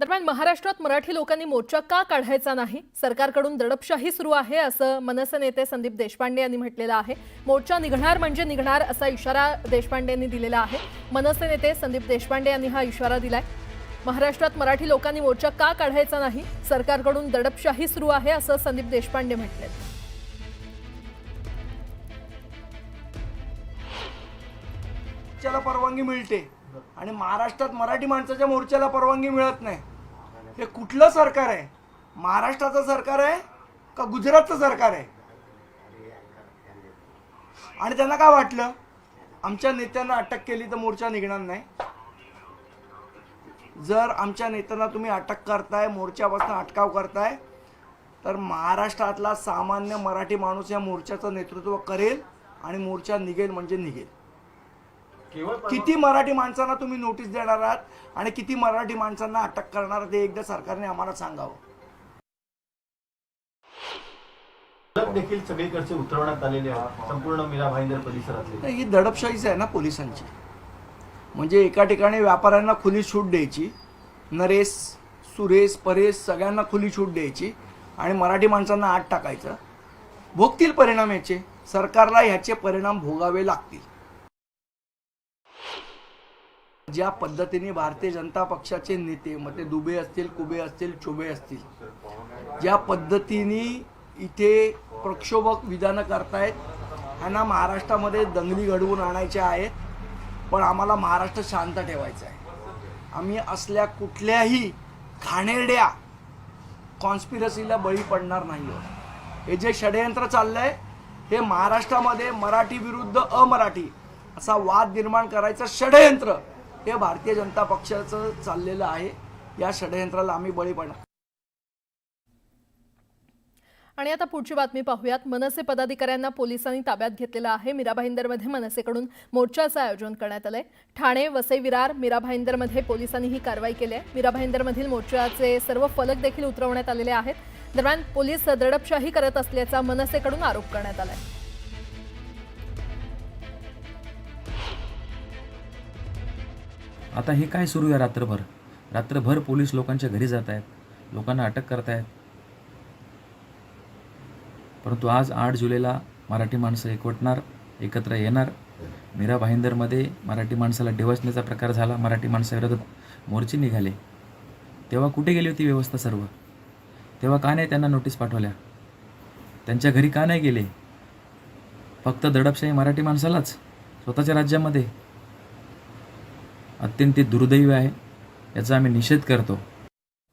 दरम्यान महाराष्ट्रात मराठी लोकांनी मोर्चा का काढायचा नाही? सरकारकडून दडपशाही सुरू आहे असं मनसे नेते संदीप देशपांडे यांनी म्हटलेलं आहे. मोर्चा निघणार म्हणजे निघणार असा इशारा देशपांडे यांनी दिलेला आहे. मनसे नेते संदीप देशपांडे यांनी हा इशारा दिलाय. महाराष्ट्रात मराठी लोकांनी मोर्चा का काढायचा नाही? सरकारकडून दडपशाही सुरू आहे असं संदीप देशपांडे म्हटले. परवानगी मिळते. आणि महाराष्ट्रात मराठी माणसाच्या मोर्चाला परवानगी मिळत नाही. हे कुठलं सरकार आहे? महाराष्ट्राचं सरकार आहे का गुजरातचं सरकार आहे? आणि त्यांना काय वाटलं? आमच्या नेत्यांना अटक केली तर मोर्चा निघणार नाही. जर आमच्या नेत्यांना तुम्ही अटक करताय मोर्चापासून अटकाव करताय तर महाराष्ट्रातला सामान्य मराठी माणूस या मोर्चाचं नेतृत्व करेल आणि मोर्चा निघेल म्हणजे निघेल. किती मराठी माणसांना तुम्ही नोटीस देणार आहात आणि किती मराठी माणसांना अटक करणार ते एकदा सरकारने आम्हाला सांगावं. देखील सगळीकडचे उतरवण्यात आलेले आहेत. संपूर्ण मीरा भाईंदर परिसरातले ही दडपशाहीच आहे ना पोलिसांची. म्हणजे एका ठिकाणी व्यापाऱ्यांना खुली सूट द्यायची नरेश सुरेश परेश सगळ्यांना खुली सूट द्यायची आणि मराठी माणसांना आत टाकायचं. भोगतील परिणाम याचे. सरकारला ह्याचे परिणाम भोगावे लागतील. ज्या पद्धतीने भारतीय जनता पक्षाचे नेते मग ते दुबे असतील कुबे असतील चुबे असतील ज्या पद्धतीने इथे प्रक्षोभक विधानं करतायत ह्यांना महाराष्ट्रामध्ये दंगली घडवून आणायच्या आहेत पण आम्हाला महाराष्ट्र शांत ठेवायचा आहे. आम्ही असल्या कुठल्याही घाणेरड्या कॉन्स्पिरसीला बळी पडणार नाही आहोत हे जे षडयंत्र चाललंय हे महाराष्ट्रामध्ये मराठी विरुद्ध अमराठी असा वाद निर्माण करायचं षडयंत्र. हे भारतीय जनता पक्षाचं चाललेलं आहे. या षडयंत्राला आम्ही बळी पडणार. आणि आता पुढची बातमी पाहूयात. मनसे पदाधिकाऱ्यांना पोलिसांनी ताब्यात घेतलेलं आहे. मीरा भाईंदरमध्ये मनसेकडून मोर्चाचं आयोजन करण्यात आलंय. ठाणे वसई विरार मीरा भाईंदरमध्ये पोलिसांनी ही कारवाई केली आहे. मीरा भाईंदरमधील मोर्चाचे सर्व फलक देखील उतरवण्यात आलेले आहेत. दरम्यान पोलीस दडपशाही करत असल्याचा मनसेकडून आरोप करण्यात आला आहे आता हे काय सुरू आहे रात्रभर? रात्रभर पोलीस लोकांच्या घरी जात आहेत. लोकांना अटक करत आहेत. परंतु आज आठ जुलैला मराठी माणसं एकवटणार एकत्र येणार. मीरा भाईंदरमध्ये मराठी माणसाला डिवसण्याचा प्रकार झाला. मराठी माणसाविरोधात मोर्चे निघाले. तेव्हा कुठे गेली होती व्यवस्था सर्व? तेव्हा का नाही त्यांना नोटीस पाठवल्या? त्यांच्या घरी का नाही गेले? फक्त दडपशाही मराठी माणसालाच? स्वतःच्या राज्यामध्ये? अत्यंत दुर्दैव आहे. याचा आम्ही निषेध करतो.